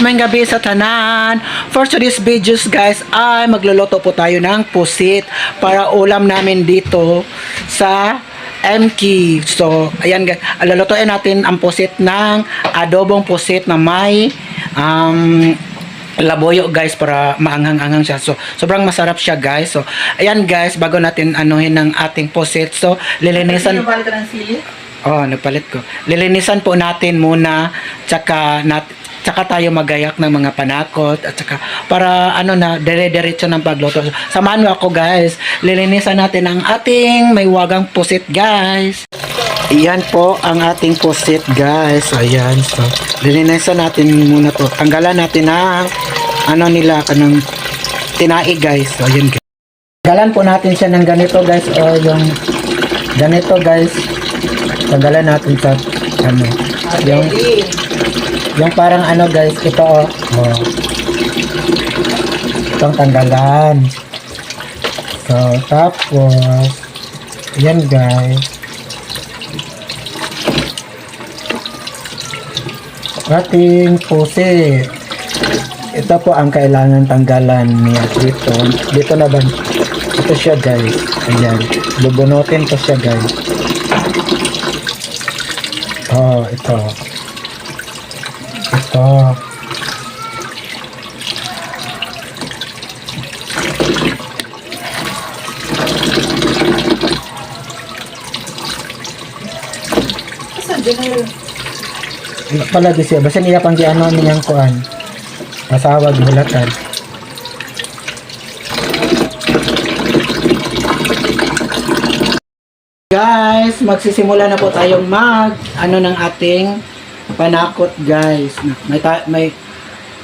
may gabi sa tanan. For today's videos guys, ay magluluto po tayo ng pusit para ulam namin dito sa MK. So, ayan guys, lulutuin natin ang pusit ng adobong pusit na may um, laboyo guys para maanghang-anghang siya. So, sobrang masarap siya guys. So, ayan guys, bago natin anuhin ng ating pusit. So, lilinisan ng sili? Oh, nagpalit ko. Lilinisan po natin muna tsaka nat tsaka tayo magayak ng mga panakot at tsaka para ano na dire-diretso ng pagluto. Samahan mo ako guys. Lilinisan natin ang ating may wagang pusit guys. Iyan po ang ating pusit guys. Ayan. So, lilinisan natin muna to. Tanggalan natin ang ano nila kanang tinai guys. So, ayan guys. Tanggalan po natin siya ng ganito guys. O yung ganito guys. Tanggalan natin sa ano. Yung, yung parang ano guys. Ito oh. oh. Itong tanggalan. So, tapos, yan guys. Ating pusi. Ito po ang kailangan tanggalan niya dito. Dito na ba? Ito siya guys. Ayan. Bubunutin ko siya guys. Oh, ito. Ito. Na Ano pala di siya. Basta niya pang giano niyang kuan. Masawag bulatan. Guys, magsisimula na po tayong mag ano ng ating panakot guys. May ta- may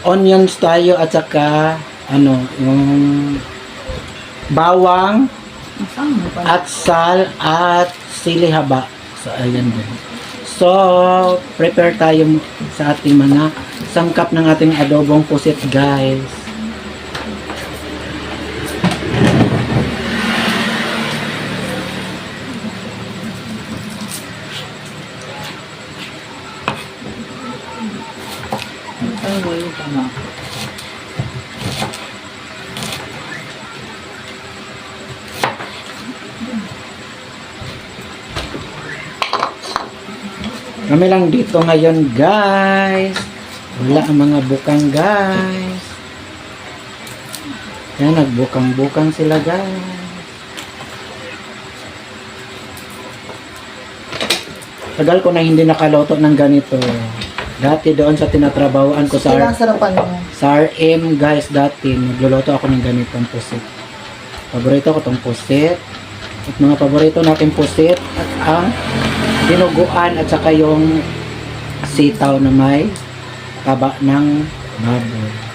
onions tayo at saka ano, yung bawang at sal at sili haba. So, ayan din. So, prepare tayo sa ating mga sangkap ng ating adobong pusit, guys. Saan mo yung tama? Kami lang dito ngayon, guys. Wala ang mga bukang, guys. Yan, nagbukang-bukang sila, guys. Tagal ko na hindi nakaloto ng ganito. Dati doon sa tinatrabahoan ko sa ang sarapan mo. Sa RM guys dati, nagluluto ako ng ganitong pusit. Paborito ko tong pusit. At mga paborito natin pusit at ang dinuguan at saka yung sitaw na may taba ng baboy.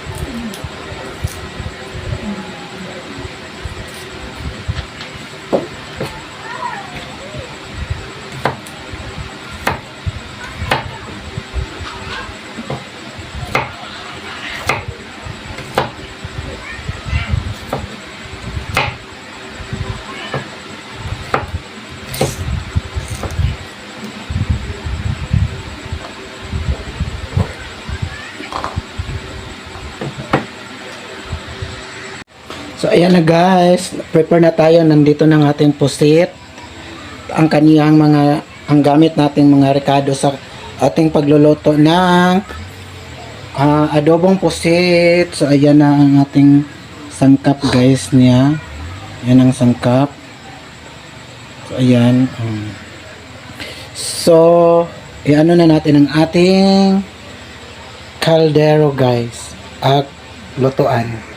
So ayan na guys, prepare na tayo. Nandito ng ating pusit. Ang kaniyang mga, ang gamit nating mga rekado sa ating pagluluto ng ah, adobong pusit. So ayan na ang ating sangkap guys niya. Yan ang sangkap. So ayan. So, i-ano na natin ang ating kaldero guys. At lutuan.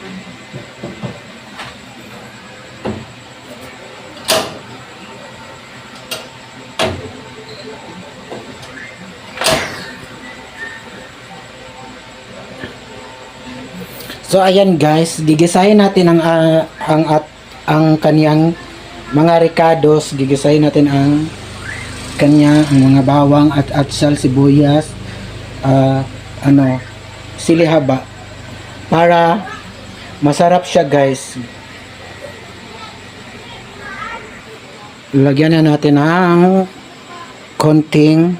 So ayan guys, gigisahin natin ang ah, ang at ang kaniyang mga ricados, gigisahin natin ang kanya ang mga bawang at atsal, sibuyas, ah, ano, sili haba para masarap siya guys. Lagyan na natin ng konting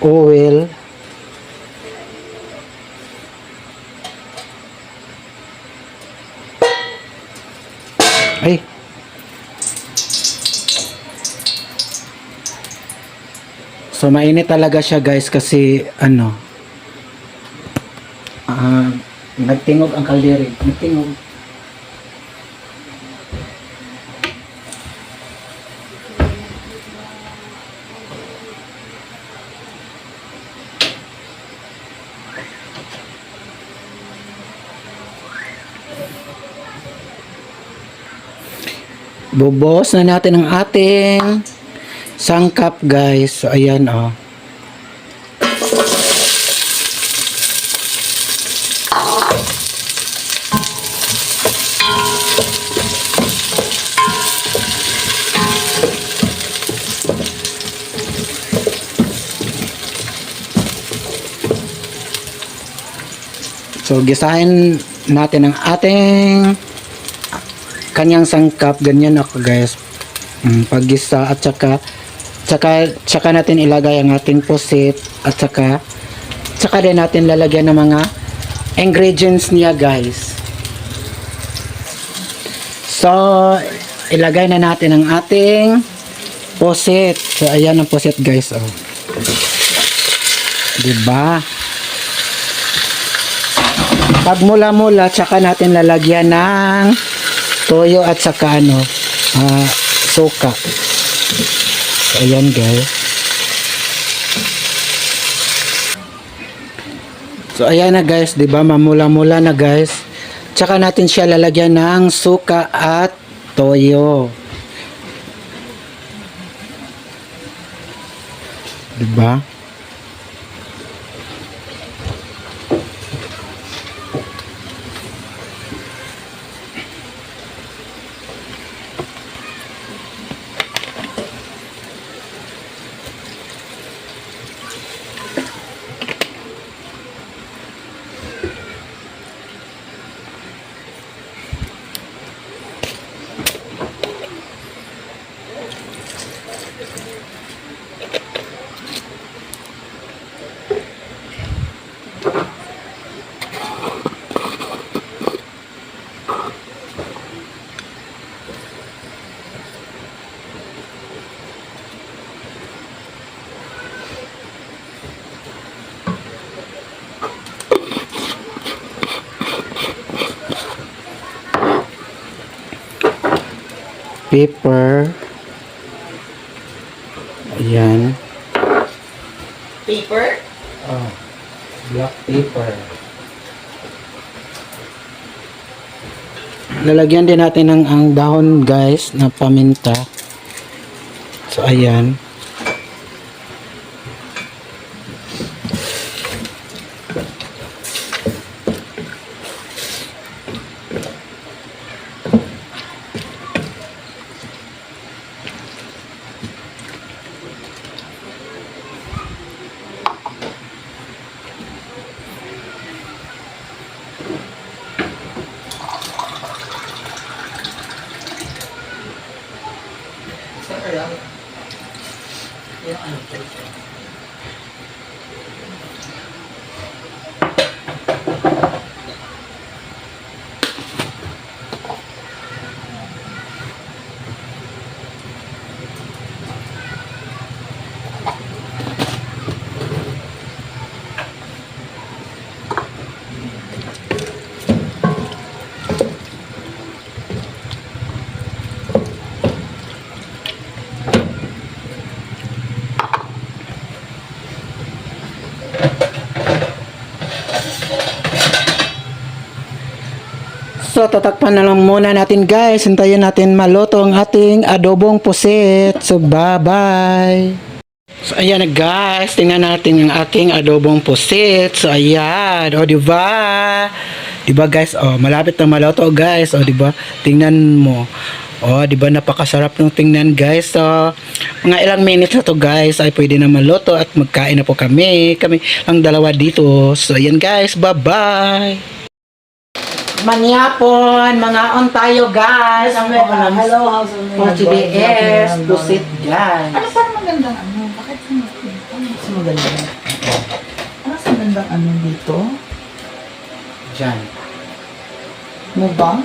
oil Ay. So mainit talaga siya guys kasi ano ah nagtingog ang kaldero. Nagtingog. Bubos na natin ang ating sangkap guys. So ayan oh. So gisahin natin ang ating kanyang sangkap ganyan ako guys. Mm, paggisa at saka saka saka natin ilagay ang ating pusit at saka saka din natin lalagyan ng mga ingredients niya guys. So ilagay na natin ang ating pusit. So ayan ang pusit guys oh. Diba? Pag mula-mula tsaka natin lalagyan ng toyo at saka ano ah, suka so, ayan guys so ayan na guys. Di ba mamula-mula na guys. Tsaka natin siya lalagyan ng suka at toyo. Di paper ayan Paper? Oh, black paper. Lalagyan din natin ng ang dahon guys na paminta. So ayan. So, tatakpan na lang muna natin guys. Hintayin natin maluto ang ating adobong pusit. So, bye-bye. So, ayan guys. Tingnan natin ang aking adobong pusit. So, ayan. O, di ba? Di ba guys? O, malapit na maluto guys. O, di ba? Tingnan mo. O, di ba napakasarap ng tingnan guys. So, mga ilang minutes na to guys ay pwede na maluto at magkain na po kami. Kami lang dalawa dito. So, ayan guys. Bye-bye. Manyapon, mga on tayo guys. Ang mga Hello, house of mga CBS, pusit guys. Ano pa magandang ano? Bakit sa ano sa magandang? Ano sa magandang ano dito? Diyan. Mo ba?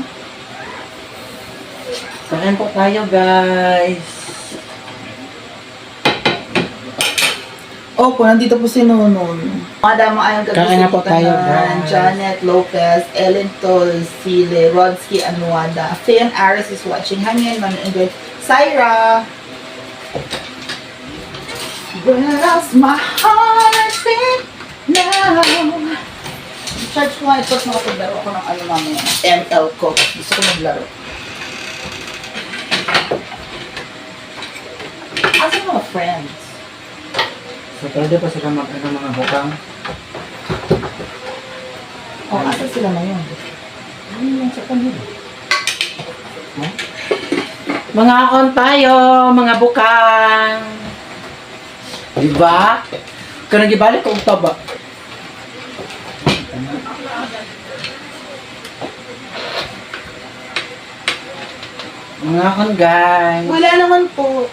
Kain po tayo, guys. Opo, nandito po si Nonon. Madama ayong Kain na po tayo, guys. Janet Lopez, Ellen Tolsile, Rodsky Anuada. Faye Aris is watching. Hangin, Mami Ingrid. Syra. Where's my heart beat now? Charge ko nga ito at makapaglaro ako ng ano mamaya. ML ko. Gusto ko maglaro. Asa mga friends? So, pwede pa sila mag ano, mga bukang. Oh, asa sila ngayon? Ano yung sa kanila? Mga on tayo, mga bukang. Diba? Kung nagibalik kong taba. Mga on guys. Wala naman po.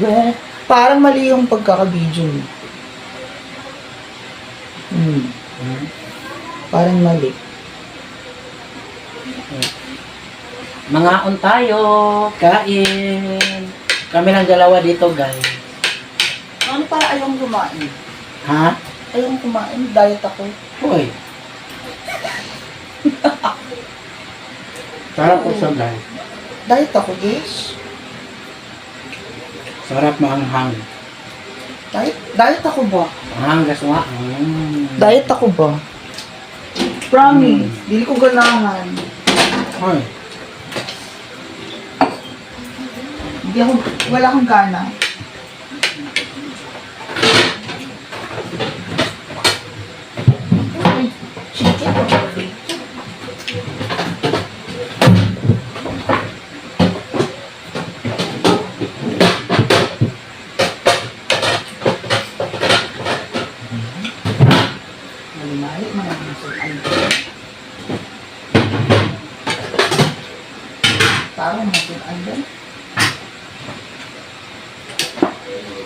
Well, parang mali yung pagkakabidyo. niyo. Hmm, parang mali. Mga on tayo, kain. Kami lang dalawa dito guys. Ano para ayong kumain? Ha? Ayong kumain, diet ako. Hoy. Sarap po siya guys. Diet ako, guys. Sarap maanghang. Diet, diet ako ba? Ang gas nga. Mm. Diet ako ba? Promise, dili ko ganahan. Hoy. Hindi ako, wala akong gana.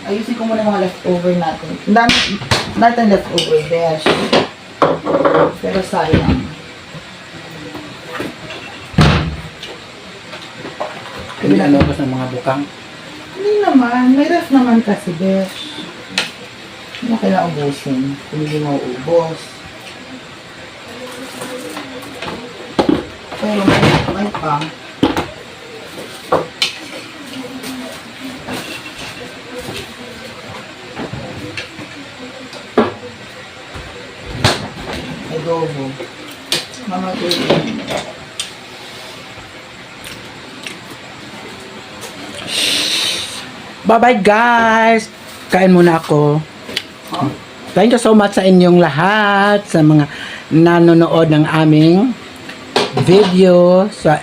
Ayusin ko muna yung mga leftover natin. Ang dami, natin leftover, besh. Pero sayang. Hindi ba ng mga bukang? Hindi naman, may ref naman kasi, besh. Hindi na kailangan ubusin. Kung hindi mo ubos. Pero may, may pa. Adobo. Mama tulong. Bye-bye guys! Kain muna ako. Thank you so much sa inyong lahat, sa mga nanonood ng aming video sa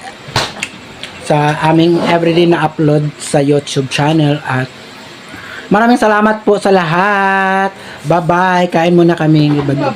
sa aming everyday na upload sa YouTube channel at maraming salamat po sa lahat. Bye-bye. Kain muna kami. Na.